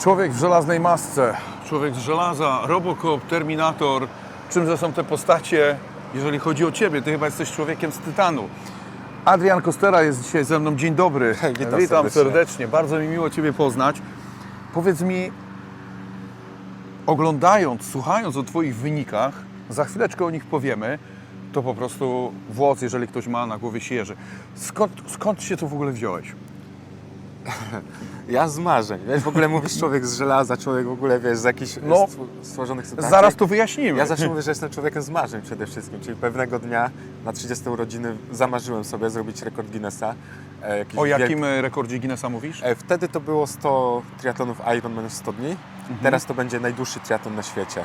Człowiek w żelaznej masce, człowiek z żelaza, Robocop, Terminator. Czymże są te postacie, jeżeli chodzi o Ciebie? Ty chyba jesteś człowiekiem z Tytanu. Adrian Kostera jest dzisiaj ze mną. Dzień dobry. Hej, witam serdecznie. serdecznie. Bardzo mi miło Ciebie poznać. Powiedz mi, oglądając, słuchając o Twoich wynikach, za chwileczkę o nich powiemy, to po prostu włos, jeżeli ktoś ma na głowie się jeży. Skąd, skąd się to w ogóle wziąłeś? Ja z marzeń, wiesz, w ogóle mówisz człowiek z żelaza, człowiek w ogóle, wiesz, z jakichś No, stworzonych substancji. Zaraz to wyjaśnimy. Ja zawsze mówię, że jestem człowiekiem z marzeń przede wszystkim, czyli pewnego dnia na 30 urodziny zamarzyłem sobie zrobić rekord Guinnessa. e, jakiś O wielki- jakim e, rekordzie Guinnessa mówisz? E, Wtedy to było 100 triatlonów Ironman w 100 dni, Mhm. teraz to będzie najdłuższy triatlon na świecie.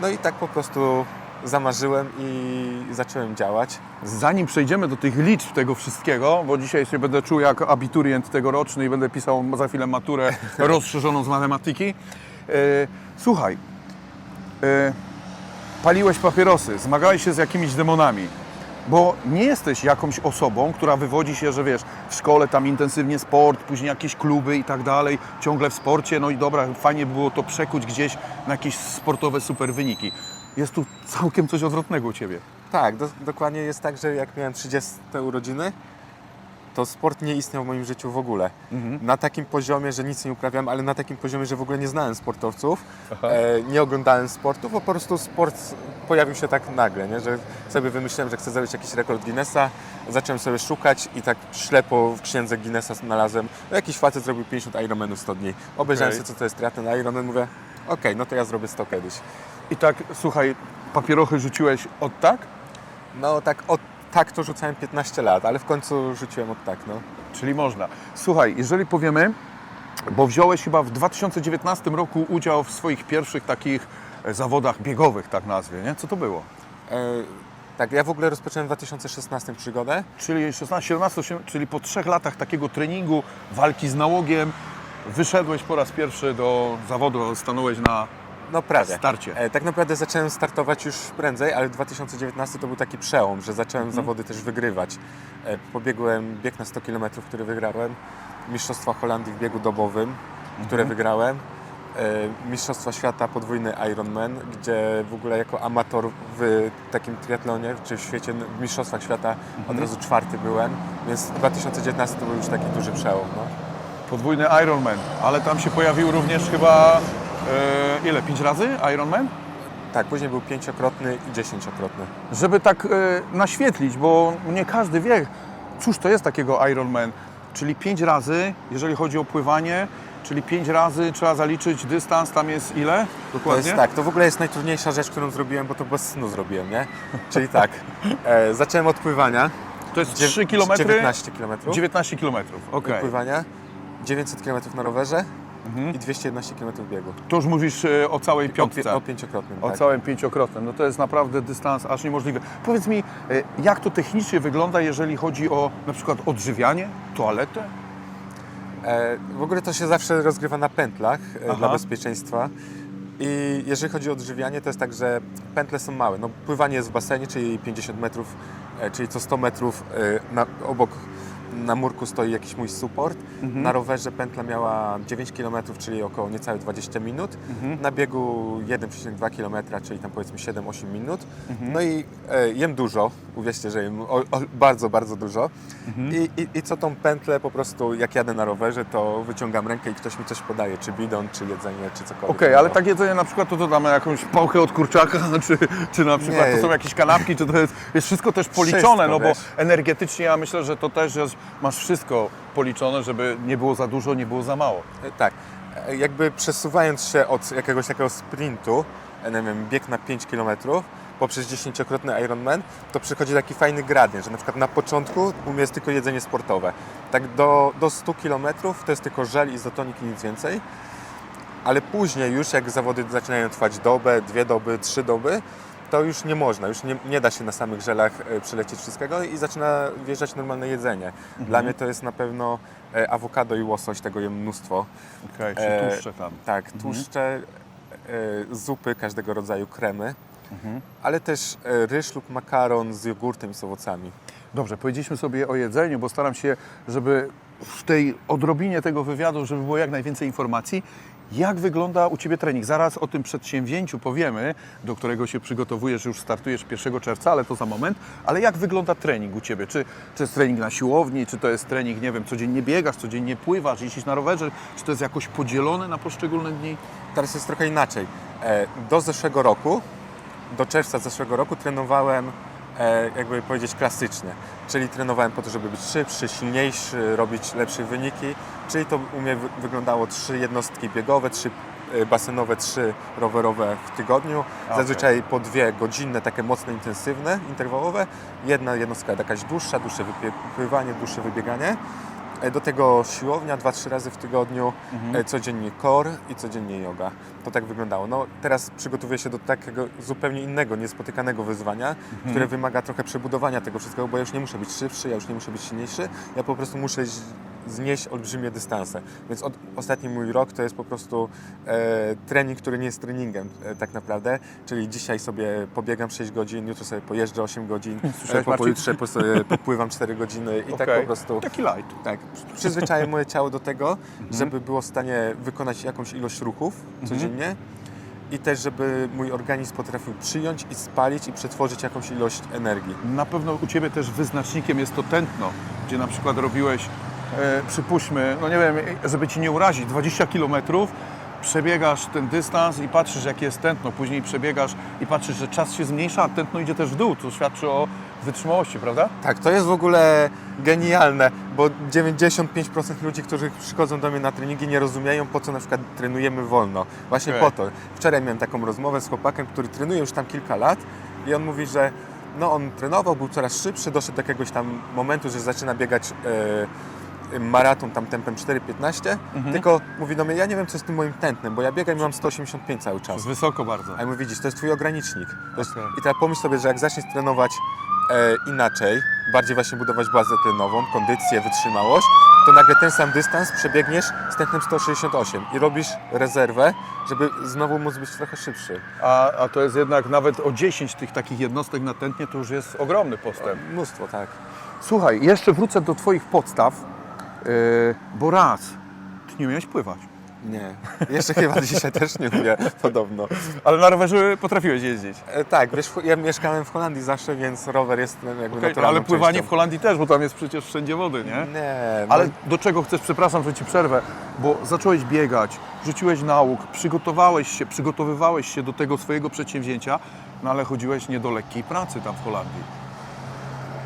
No i tak po prostu zamarzyłem i zacząłem działać. Zanim przejdziemy do tych liczb tego wszystkiego, bo dzisiaj się będę czuł jak abiturient tegoroczny i będę pisał za chwilę maturę rozszerzoną z matematyki. E, słuchaj, e, paliłeś papierosy, zmagałeś się z jakimiś demonami, bo nie jesteś jakąś osobą, która wywodzi się, że wiesz, w szkole tam intensywnie sport, później jakieś kluby i tak dalej, ciągle w sporcie, no i dobra, fajnie by było to przekuć gdzieś na jakieś sportowe super wyniki. Jest tu całkiem coś odwrotnego u Ciebie. Tak, do, dokładnie jest tak, że jak miałem 30 urodziny, to sport nie istniał w moim życiu w ogóle. Na takim poziomie, że nic nie uprawiałem, ale na takim poziomie, że w ogóle nie znałem sportowców, e, nie oglądałem sportu, po prostu sport pojawił się tak nagle, nie? że sobie wymyśliłem, że chcę zrobić jakiś rekord Guinnessa, zacząłem sobie szukać i tak ślepo w księdze Guinnessa znalazłem, no jakiś facet zrobił 50 Ironmanów 100 dni. Obejrzałem Okej. sobie, co to jest triatlon Ironman, mówię, okej, no to ja zrobię 100 kiedyś. I tak, słuchaj, papierochy rzuciłeś od tak? No tak od tak to rzucałem 15 lat, ale w końcu rzuciłem od tak, no. Czyli można. Słuchaj, jeżeli powiemy, bo wziąłeś chyba w 2019 roku udział w swoich pierwszych takich e, zawodach biegowych, tak nazwie, nie? Co to było? E, tak, ja w ogóle rozpocząłem w 2016 przygodę. Czyli 16, 17, 18, czyli po trzech latach takiego treningu, walki z nałogiem, wyszedłeś po raz pierwszy do zawodu, stanąłeś na No prawie. starcie. E, tak naprawdę zacząłem startować już prędzej, ale 2019 to był taki przełom, że zacząłem Mhm. zawody też wygrywać. E, pobiegłem bieg na 100 km, który wygrałem, Mistrzostwa Holandii w biegu dobowym, które Mhm. wygrałem, e, Mistrzostwa Świata podwójny Ironman, gdzie w ogóle jako amator w takim triatlonie, czy w świecie, w Mistrzostwach Świata Mhm. od razu czwarty byłem, więc 2019 to był już taki duży przełom. No. Podwójny Ironman, ale tam się pojawił również chyba, ile, pięć razy Ironman? Tak, później był pięciokrotny i dziesięciokrotny. żeby tak e, naświetlić, bo nie każdy wie, cóż to jest takiego Ironman. Czyli pięć razy, jeżeli chodzi o pływanie, czyli pięć razy trzeba zaliczyć dystans, tam jest ile? To Dokładnie? jest tak, to w ogóle jest najtrudniejsza rzecz, którą zrobiłem, bo to bez snu zrobiłem, nie? Czyli tak, e, zacząłem od pływania. To jest Dziew- 3 km? 19 km. 19 km, okej. Pływania, 900 km na rowerze Mhm. i 211 km biegu. To już mówisz e, o całej O, pi- piątce. o pięciokrotnym, O tak. całym pięciokrotnym. No to jest naprawdę dystans aż niemożliwy. Powiedz mi, e, jak to technicznie wygląda, jeżeli chodzi o na przykład odżywianie, toaletę? E, w ogóle to się zawsze rozgrywa na pętlach e, Aha. dla bezpieczeństwa. I jeżeli chodzi o odżywianie, to jest tak, że pętle są małe. No, pływanie jest w basenie, czyli 50 metrów, czyli co 100 metrów na, obok na murku stoi jakiś mój support. Mhm. Na rowerze pętla miała 9 km, czyli około niecałe 20 minut. Mhm. Na biegu 1,2 km, czyli tam powiedzmy 7-8 minut. Mhm. No i e, jem dużo, uwierzcie, że jem o, o, bardzo, bardzo dużo. Mhm. I, i, I co tą pętlę po prostu, jak jadę na rowerze, to wyciągam rękę i ktoś mi coś podaje, czy bidon, czy jedzenie, czy cokolwiek. Okej, ale No. tak jedzenie na przykład to dodamy jakąś pałkę od kurczaka, czy, czy na przykład Nie. to są jakieś kanapki, czy to jest, jest wszystko też policzone, Wszystko, no bo wiesz. energetycznie ja myślę, że to też jest, masz wszystko policzone, żeby nie było za dużo, nie było za mało. E, Tak, E, jakby przesuwając się od jakiegoś takiego sprintu, e, nie wiem, bieg na 5 km, poprzez dziesięciokrotny Ironman, to przychodzi taki fajny gradient, że na przykład na początku jest tylko jedzenie sportowe. Tak do, do 100 km to jest tylko żel, izotonik i nic więcej. Ale później już jak zawody zaczynają trwać dobę, dwie doby, trzy doby, to już nie można, już nie, nie da się na samych żelach e, przelecieć wszystkiego i zaczyna wjeżdżać normalne jedzenie. Dla mnie to jest na pewno e, awokado i łosoś, tego jem mnóstwo. Okej, czy E, tłuszcze tam. Tak, tłuszcze, e, zupy każdego rodzaju, kremy, ale też ryż lub makaron z jogurtem i z owocami. Dobrze, powiedzieliśmy sobie o jedzeniu, bo staram się, żeby w tej odrobinie tego wywiadu, żeby było jak najwięcej informacji Jak wygląda u Ciebie trening? Zaraz o tym przedsięwzięciu powiemy, do którego się przygotowujesz, już startujesz 1 czerwca, ale to za moment. Ale jak wygląda trening u Ciebie? Czy, czy jest trening na siłowni, czy to jest trening, nie wiem, codziennie biegasz, codziennie pływasz, jeździsz na rowerze, czy to jest jakoś podzielone na poszczególne dni? Teraz jest trochę inaczej. E, Do zeszłego roku, do czerwca zeszłego roku trenowałem, jakby powiedzieć, klasycznie. Czyli trenowałem po to, żeby być szybszy, silniejszy, robić lepsze wyniki. Czyli to u mnie wy- wyglądało trzy jednostki biegowe, trzy e, basenowe, trzy rowerowe w tygodniu. Okej. Zazwyczaj po dwie godzinne, takie mocno intensywne, interwałowe. Jedna jednostka jakaś dłuższa, dłuższe wypływanie, dłuższe wybieganie. E, Do tego siłownia dwa, trzy razy w tygodniu, e, codziennie core i codziennie yoga. To tak wyglądało. No, teraz przygotowuję się do takiego zupełnie innego, niespotykanego wyzwania, które wymaga trochę przebudowania tego wszystkiego, bo ja już nie muszę być szybszy, ja już nie muszę być silniejszy, ja po prostu muszę znieść olbrzymie dystanse. Więc od, ostatni mój rok to jest po prostu e, trening, który nie jest treningiem e, tak naprawdę, czyli dzisiaj sobie pobiegam 6 godzin, jutro sobie pojeżdżę 8 godzin, e, po, pojutrze po, sobie popływam 4 godziny i tak Okej. po prostu... Taki light. Tak, przyzwyczaję moje ciało do tego, Mhm. żeby było w stanie wykonać jakąś ilość ruchów codziennie i też, żeby mój organizm potrafił przyjąć i spalić i przetworzyć jakąś ilość energii. Na pewno u Ciebie też wyznacznikiem jest to tętno, gdzie na przykład robiłeś, przypuśćmy, no nie wiem, żeby Ci nie urazić, 20 km, przebiegasz ten dystans i patrzysz, jakie jest tętno, później przebiegasz i patrzysz, że czas się zmniejsza, a tętno idzie też w dół, co świadczy o wytrzymałości, prawda? Tak, to jest w ogóle genialne, bo 95% ludzi, którzy przychodzą do mnie na treningi nie rozumieją, po co na przykład trenujemy wolno. Właśnie Okej. po to. Wczoraj miałem taką rozmowę z chłopakiem, który trenuje już tam kilka lat i on mówi, że no on trenował, był coraz szybszy, doszedł do jakiegoś tam momentu, że zaczyna biegać e, maraton tam tempem 4,15, Mhm. tylko mówi do mnie, ja nie wiem co jest tym moim tętnem, bo ja biegam i mam 185 cały To czas. jest wysoko bardzo. A ja mówię, widzisz, to jest twój ogranicznik. To jest, Okej. I teraz pomyśl sobie, że jak zaczniesz trenować e, inaczej, bardziej właśnie budować bazę tlenową, kondycję, wytrzymałość, to nagle ten sam dystans przebiegniesz z tętnem 168 i robisz rezerwę, żeby znowu móc być trochę szybszy. A, a to jest jednak nawet o 10 tych takich jednostek na tętnie, to już jest ogromny postęp. Mnóstwo, tak. Słuchaj, jeszcze wrócę do Twoich podstaw, bo raz, Ty nie umiałeś pływać. Nie. Jeszcze chyba dzisiaj też nie umiem, podobno. Ale na rowerze potrafiłeś jeździć. E, tak, wiesz, ja mieszkałem w Holandii zawsze, więc rower jest jakby Okej, naturalną ale pływanie częścią. w Holandii też, bo tam jest przecież wszędzie wody, nie? Nie, no, Ale do czego chcesz, przepraszam, że Ci przerwę, bo zacząłeś biegać, rzuciłeś nauk, przygotowałeś się, przygotowywałeś się do tego swojego przedsięwzięcia, no ale chodziłeś nie do lekkiej pracy tam w Holandii.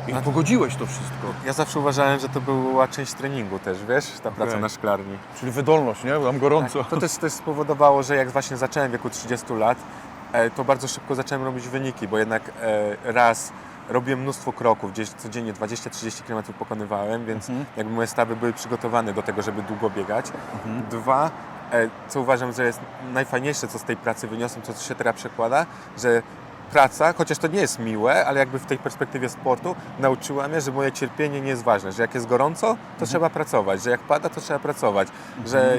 I No. pogodziłeś to wszystko. ja zawsze uważałem, że to była część treningu też, wiesz, ta praca na szklarni. Czyli wydolność, nie? Tam gorąco. Tak, to też, też spowodowało, że jak właśnie zacząłem w wieku 30 lat, e, to bardzo szybko zacząłem robić wyniki, bo jednak e, raz robiłem mnóstwo kroków, gdzieś codziennie 20-30 km pokonywałem, więc Mhm. jakby moje stawy były przygotowane do tego, żeby długo biegać. Mhm. Dwa, e, co uważam, że jest najfajniejsze, co z tej pracy wyniosłem, to co się teraz przekłada, że praca, chociaż to nie jest miłe, ale jakby w tej perspektywie sportu nauczyła mnie, że moje cierpienie nie jest ważne, że jak jest gorąco, to Mhm. trzeba pracować, że jak pada, to trzeba pracować, że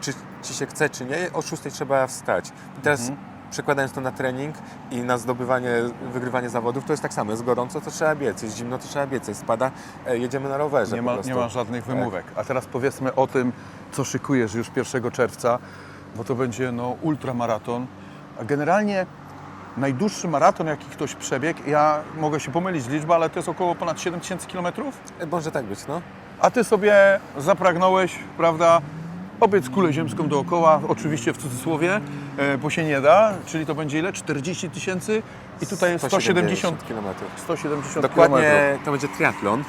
czy ci się chce, czy nie, o 6 trzeba wstać. I teraz Mhm. przekładając to na trening i na zdobywanie, wygrywanie zawodów, to jest tak samo. Jest gorąco, to trzeba biec, jest zimno, to trzeba biec, jest spada, e, jedziemy na rowerze Nie ma, nie ma żadnych wymówek. A teraz powiedzmy o tym, co szykujesz już 1 czerwca, bo to będzie no, ultramaraton. A generalnie najdłuższy maraton, jaki ktoś przebiegł, ja mogę się pomylić z liczbą, ale to jest około ponad 7000 km. E, Może tak być, no. A ty sobie zapragnąłeś, prawda, obiec kulę ziemską dookoła, oczywiście w cudzysłowie, e, bo się nie da, czyli to będzie ile? 40 tysięcy i tutaj jest 170, km. 170 Dokładnie km. to będzie triatlon.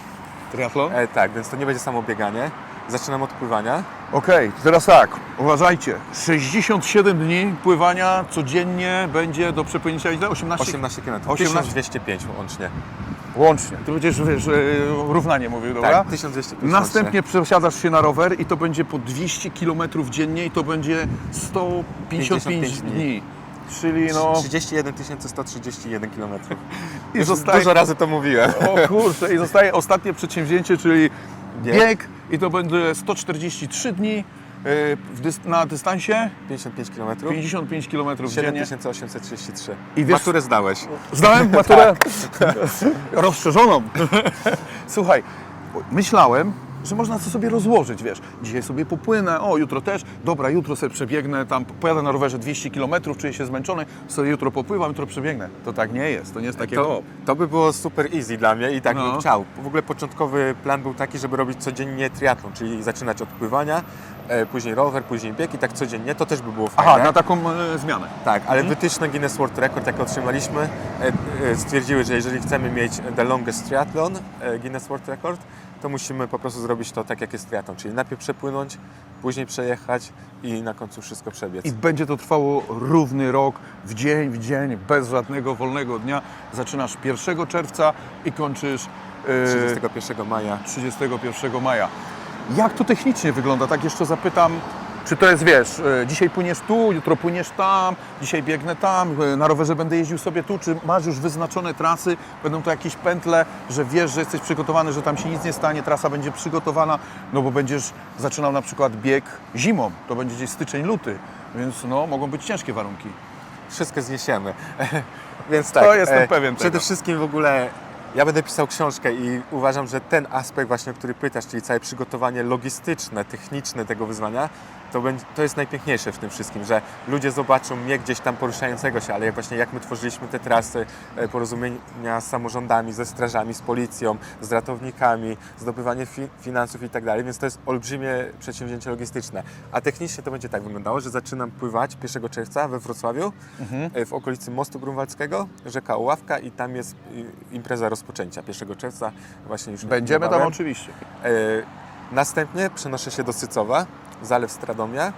Triathlon? E, tak, więc to nie będzie samo bieganie. Zaczynam od pływania. Okej, teraz tak, uważajcie. 67 dni pływania codziennie będzie do przepłynięcia ile? 18? 18 km. 18? 1205 łącznie. Łącznie. Ty będziesz, wiesz, e, równanie mówił, dobra? Tak, 1205 Następnie przesiadasz się na rower i to będzie po 200 km dziennie i to będzie 155 55 dni. dni. Czyli no... 31 131 km. I zostaje... Dużo razy to mówiłem. O kurczę, i zostaje ostatnie przedsięwzięcie, czyli Bieg. bieg i to będzie 143 dni e, na dystansie 55 km. 55 km dziennie. 7833. I wiesz- Maturę zdałeś. Zdałem maturę rozszerzoną. Słuchaj, myślałem, że można to sobie rozłożyć, wiesz, dzisiaj sobie popłynę, o, jutro też, dobra, jutro sobie przebiegnę, tam pojadę na rowerze 200 km, czuję się zmęczony, sobie jutro popływam, jutro przebiegnę. To tak nie jest, to nie jest takie To, hop. to by było super easy dla mnie i tak No. bym chciał. W ogóle początkowy plan był taki, żeby robić codziennie triatlon, czyli zaczynać od pływania, e, później rower, później bieg i tak codziennie. To też by było fajne. Aha, na taką e, zmianę. Tak, ale wytyczne Guinness World Record, jakie otrzymaliśmy, e, e, stwierdziły, że jeżeli chcemy mieć the longest triathlon, e, Guinness World Record, to musimy po prostu zrobić to tak, jak jest triatlon, czyli najpierw przepłynąć, później przejechać i na końcu wszystko przebiec. I będzie to trwało równy rok, w dzień, w dzień, bez żadnego wolnego dnia. Zaczynasz 1 czerwca i kończysz e, 31 maja. 31 maja. Jak to technicznie wygląda? Tak jeszcze zapytam, czy to jest, wiesz, e, dzisiaj płyniesz tu, jutro płyniesz tam, dzisiaj biegnę tam, e, na rowerze będę jeździł sobie tu, czy masz już wyznaczone trasy, będą to jakieś pętle, że wiesz, że jesteś przygotowany, że tam się nic nie stanie, trasa będzie przygotowana, no bo będziesz zaczynał na przykład bieg zimą, to będzie gdzieś styczeń, luty, więc no, mogą być ciężkie warunki. wszystko zniesiemy. Więc tak, To jestem e, pewien Przede tego. wszystkim w ogóle ja będę pisał książkę i uważam, że ten aspekt właśnie, o który pytasz, czyli całe przygotowanie logistyczne, techniczne tego wyzwania, to, będzie, to jest najpiękniejsze w tym wszystkim, że ludzie zobaczą mnie gdzieś tam poruszającego się, ale jak właśnie jak my tworzyliśmy te trasy, e, porozumienia z samorządami, ze strażami, z policją, z ratownikami, zdobywanie fi finansów i tak dalej, więc to jest olbrzymie przedsięwzięcie logistyczne. A technicznie to będzie tak wyglądało, że zaczynam pływać 1 czerwca we Wrocławiu, e, w okolicy Mostu Grunwaldzkiego, rzeka Oławka i tam jest impreza rozpoczęcia 1 czerwca właśnie już Będziemy tam oczywiście. E, Następnie przenoszę się do Sycowa, zalew Stradomia,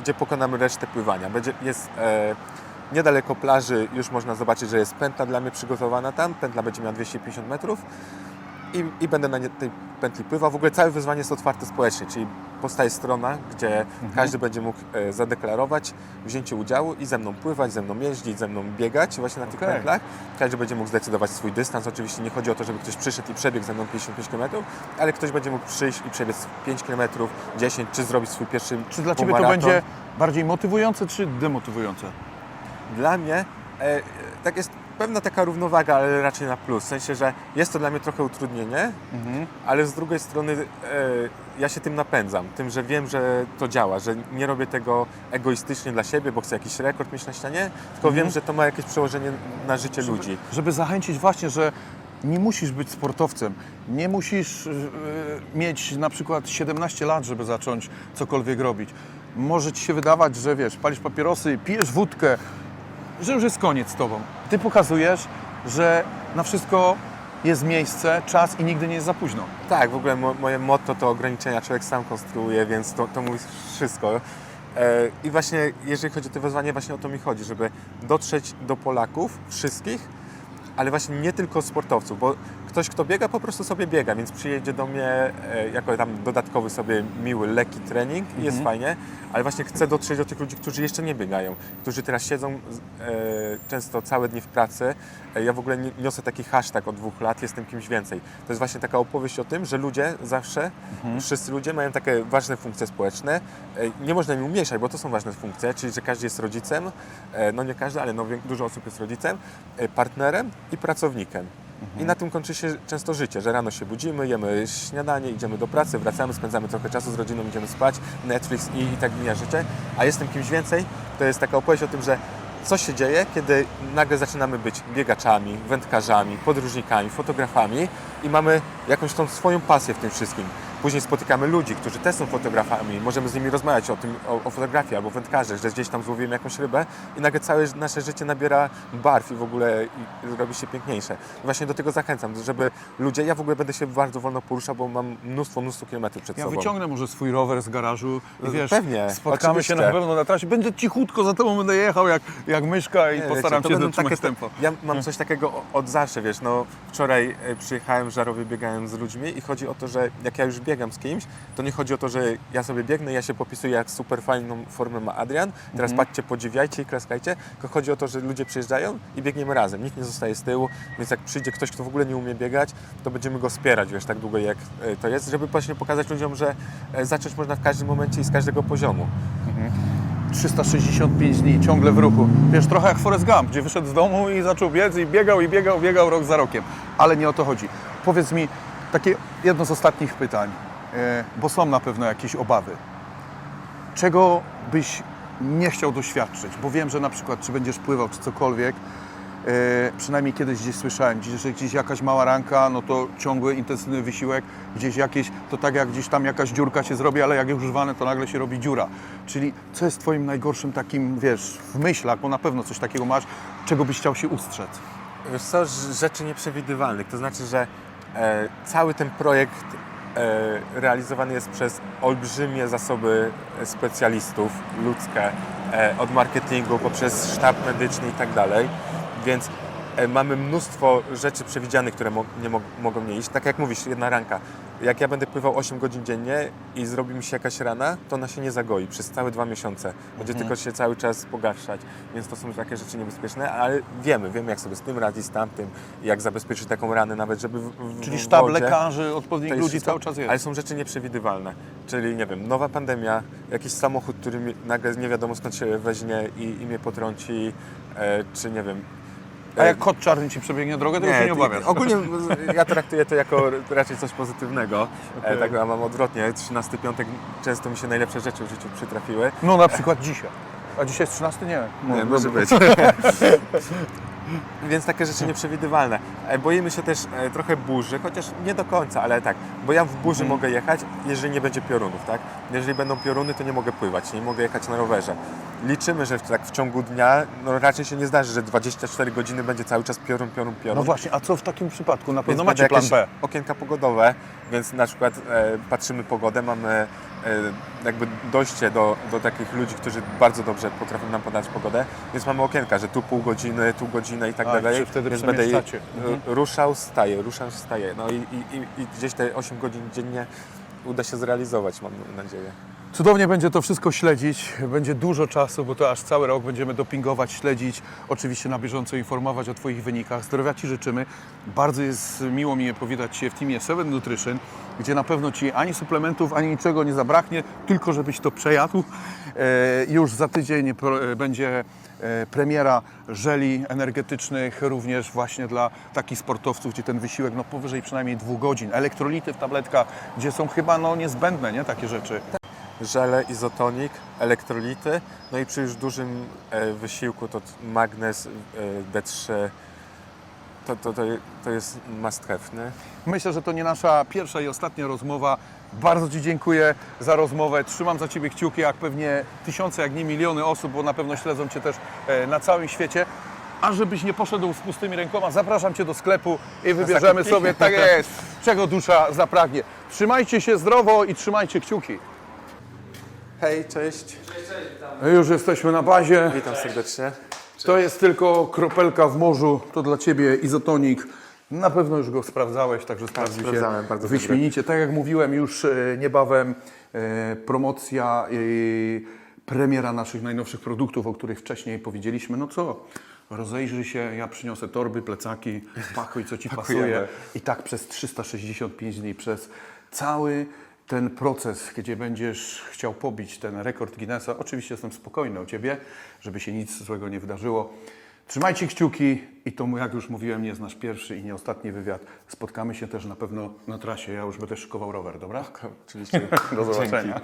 gdzie pokonamy resztę pływania. Będzie, jest e, niedaleko plaży, już można zobaczyć, że jest pętla dla mnie przygotowana tam. Pętla będzie miała 250 metrów i, i będę na nie, tej pętli pływał. W ogóle całe wyzwanie jest otwarte społecznie, czyli powstaje strona, gdzie Mhm. każdy będzie mógł e, zadeklarować wzięcie udziału i ze mną pływać, ze mną jeździć, ze mną biegać właśnie na tych Okej. pętlach. Każdy będzie mógł zdecydować swój dystans. Oczywiście nie chodzi o to, żeby ktoś przyszedł i przebiegł ze mną 55 km, ale ktoś będzie mógł przyjść i przebiec 5 km, 10, czy zrobić swój pierwszy Czy dla Ciebie to będzie bardziej motywujące, czy demotywujące? Dla mnie e, tak jest pewna taka równowaga, ale raczej na plus. W sensie, że jest to dla mnie trochę utrudnienie, ale z drugiej strony e, ja się tym napędzam. Tym, że wiem, że to działa, że nie robię tego egoistycznie dla siebie, bo chcę jakiś rekord mieć na ścianie, tylko wiem, że to ma jakieś przełożenie na życie ludzi. Żeby zachęcić właśnie, że nie musisz być sportowcem, nie musisz yy, mieć na przykład 17 lat, żeby zacząć cokolwiek robić. Może ci się wydawać, że wiesz, palisz papierosy, pijesz wódkę, że już jest koniec z tobą. Ty pokazujesz, że na wszystko jest miejsce, czas i nigdy nie jest za późno. Tak, w ogóle mo, moje motto to ograniczenia człowiek sam konstruuje, więc to, to mówi wszystko. E, I właśnie jeżeli chodzi o to wyzwanie, właśnie o to mi chodzi, żeby dotrzeć do Polaków, wszystkich, ale właśnie nie tylko sportowców, bo ktoś, kto biega, po prostu sobie biega, więc przyjedzie do mnie e, jako tam dodatkowy sobie miły, lekki trening i jest fajnie, ale właśnie chcę dotrzeć do tych ludzi, którzy jeszcze nie biegają, którzy teraz siedzą e, często całe dni w pracy. E, ja w ogóle ni- niosę taki hashtag od dwóch lat, jestem kimś więcej. To jest właśnie taka opowieść o tym, że ludzie zawsze, wszyscy ludzie mają takie ważne funkcje społeczne. Nie można im umieszać, bo to są ważne funkcje, czyli że każdy jest rodzicem, no nie każdy, ale no, dużo osób jest rodzicem, partnerem i pracownikiem. I na tym kończy się często życie, że rano się budzimy, jemy śniadanie, idziemy do pracy, wracamy, spędzamy trochę czasu z rodziną, idziemy spać, Netflix i, i tak mija życie. A jestem kimś więcej, to jest taka opowieść o tym, że co się dzieje, kiedy nagle zaczynamy być biegaczami, wędkarzami, podróżnikami, fotografami i mamy jakąś tą swoją pasję w tym wszystkim. Później spotykamy ludzi, którzy też są fotografami, możemy z nimi rozmawiać o tym, o, o fotografii albo wędkarzach, że gdzieś tam złowimy jakąś rybę i nagle całe nasze życie nabiera barw i w ogóle i robi się piękniejsze. Właśnie do tego zachęcam, żeby ludzie, ja w ogóle będę się bardzo wolno poruszał, bo mam mnóstwo, mnóstwo kilometrów przed Ja sobą. wyciągnę może swój rower z garażu i wiesz, Pewnie, spotkamy oczywiście. się na pewno na trasie. Będę cichutko za tobą będę jechał jak, jak myszka i Nie, postaram wiecie, się dotrzymać takie- tempo. Ja mam coś takiego od zawsze, wiesz, no wczoraj e, przyjechałem, żarowie biegałem z ludźmi i chodzi o to, że jak ja już biegam z kimś, to nie chodzi o to, że ja sobie biegnę, ja się popisuję jak super fajną formę ma Adrian, teraz Mhm. patrzcie, podziwiajcie i klaskajcie, tylko chodzi o to, że ludzie przyjeżdżają i biegniemy razem, nikt nie zostaje z tyłu, więc jak przyjdzie ktoś, kto w ogóle nie umie biegać, to będziemy go wspierać, wiesz, tak długo jak e, to jest, żeby właśnie pokazać ludziom, że e, zacząć można w każdym momencie i z każdego poziomu. 365 dni, ciągle w ruchu. Wiesz, trochę jak Forrest Gump, gdzie wyszedł z domu i zaczął biec i biegał, i biegał, biegał rok za rokiem. Ale nie o to chodzi. Powiedz mi, takie jedno z ostatnich pytań. e, bo są na pewno jakieś obawy. Czego byś nie chciał doświadczyć? Bo wiem, że na przykład, czy będziesz pływał, czy cokolwiek, e, przynajmniej kiedyś gdzieś słyszałem, że gdzieś jakaś mała ranka, no to ciągły, intensywny wysiłek, gdzieś jakieś, to tak jak gdzieś tam jakaś dziurka się zrobi, ale jak już używane, to nagle się robi dziura. Czyli co jest Twoim najgorszym takim, wiesz, w myślach, bo na pewno coś takiego masz, czego byś chciał się ustrzec? Wiesz co, Rz- rzeczy nieprzewidywalnych. To znaczy, że cały ten projekt e, realizowany jest przez olbrzymie zasoby specjalistów ludzkie, e, od marketingu poprzez sztab medyczny i tak dalej. Więc e, mamy mnóstwo rzeczy przewidzianych, które nie mo- mogą nie iść. Tak jak mówisz, jedna ranka. Jak ja będę pływał 8 godzin dziennie i zrobi mi się jakaś rana, to ona się nie zagoi przez całe dwa miesiące. Będzie tylko się cały czas pogarszać, więc to są takie rzeczy niebezpieczne, ale wiemy, wiemy jak sobie z tym radzić, z tamtym, jak zabezpieczyć taką ranę nawet, żeby w, w Czyli sztab wodzie. lekarzy, odpowiednich ludzi wszystko, cały czas jest. Ale są rzeczy nieprzewidywalne, czyli nie wiem, nowa pandemia, jakiś samochód, który nagle nie wiadomo skąd się weźmie i, i mnie potrąci, e, czy nie wiem, A jak kot czarny ci przebiegnie drogę, to już się nie obawiasz. Ogólnie ja traktuję to jako raczej coś pozytywnego. E, tak, a mam odwrotnie. 13 piątek często mi się najlepsze rzeczy w życiu przytrafiły. No na przykład dzisiaj. A dzisiaj jest 13? Nie. Nie, może być. Więc takie rzeczy nieprzewidywalne. E, Boimy się też e, trochę burzy, chociaż nie do końca, ale tak, bo ja w burzy Mhm. mogę jechać, jeżeli nie będzie piorunów, tak? Jeżeli będą pioruny, to nie mogę pływać, nie mogę jechać na rowerze. Liczymy, że tak w ciągu dnia, no raczej się nie zdarzy, że 24 godziny będzie cały czas piorun, piorun, piorun. No właśnie, a co w takim przypadku? Na pewno macie plan B. Okienka pogodowe, więc na przykład e, patrzymy pogodę, mamy jakby dojście do, do takich ludzi, którzy bardzo dobrze potrafią nam podać pogodę, więc mamy okienka, że tu pół godziny, tu godzinę i tak A, dalej. wtedy więc będę przemieszczacie. Mhm. e, ruszał, staję, ruszam, staję. No i, i, i gdzieś te 8 godzin dziennie uda się zrealizować, mam nadzieję. Cudownie będzie to wszystko śledzić. Będzie dużo czasu, bo to aż cały rok będziemy dopingować, śledzić, oczywiście na bieżąco informować o Twoich wynikach. Zdrowia Ci życzymy. Bardzo jest miło mi powitać Cię w teamie Seven Nutrition, gdzie na pewno Ci ani suplementów, ani niczego nie zabraknie, tylko żebyś to przejadł. E, już za tydzień e, będzie e, premiera żeli energetycznych również właśnie dla takich sportowców, gdzie ten wysiłek no powyżej przynajmniej dwóch godzin. Elektrolity w tabletkach, gdzie są chyba no niezbędne, nie? Takie rzeczy. Żele, izotonik, elektrolity, no i przy już dużym e, wysiłku to magnez, e, D3, to, to, to, to jest must have, nie? Myślę, że to nie nasza pierwsza i ostatnia rozmowa. Bardzo Ci dziękuję za rozmowę. Trzymam za Ciebie kciuki, jak pewnie tysiące, jak nie miliony osób, bo na pewno śledzą Cię też e, na całym świecie. A żebyś nie poszedł z pustymi rękoma, zapraszam Cię do sklepu i wybierzemy sobie, tak jest, czego dusza zapragnie. Trzymajcie się zdrowo i trzymajcie kciuki. Hej, cześć. Już jesteśmy na bazie. Witam serdecznie. To jest tylko kropelka w morzu, to dla Ciebie izotonik. Na pewno już go sprawdzałeś, także sprawdził się sprawdzałem, bardzo wyśmienicie. Tak jak mówiłem, już e, niebawem e, promocja i premiera naszych najnowszych produktów, o których wcześniej powiedzieliśmy. No co, rozejrzyj się, ja przyniosę torby, plecaki, pakuj co Ci pasuje. Pakujemy. I tak przez 365 dni, przez cały ten proces, gdzie będziesz chciał pobić ten rekord Guinnessa. Oczywiście jestem spokojny o Ciebie, żeby się nic złego nie wydarzyło. Trzymajcie kciuki i to, jak już mówiłem, nie jest nasz pierwszy i nie ostatni wywiad. Spotkamy się też na pewno na trasie. Ja już będę szykował rower, dobra? Oczywiście. Do zobaczenia.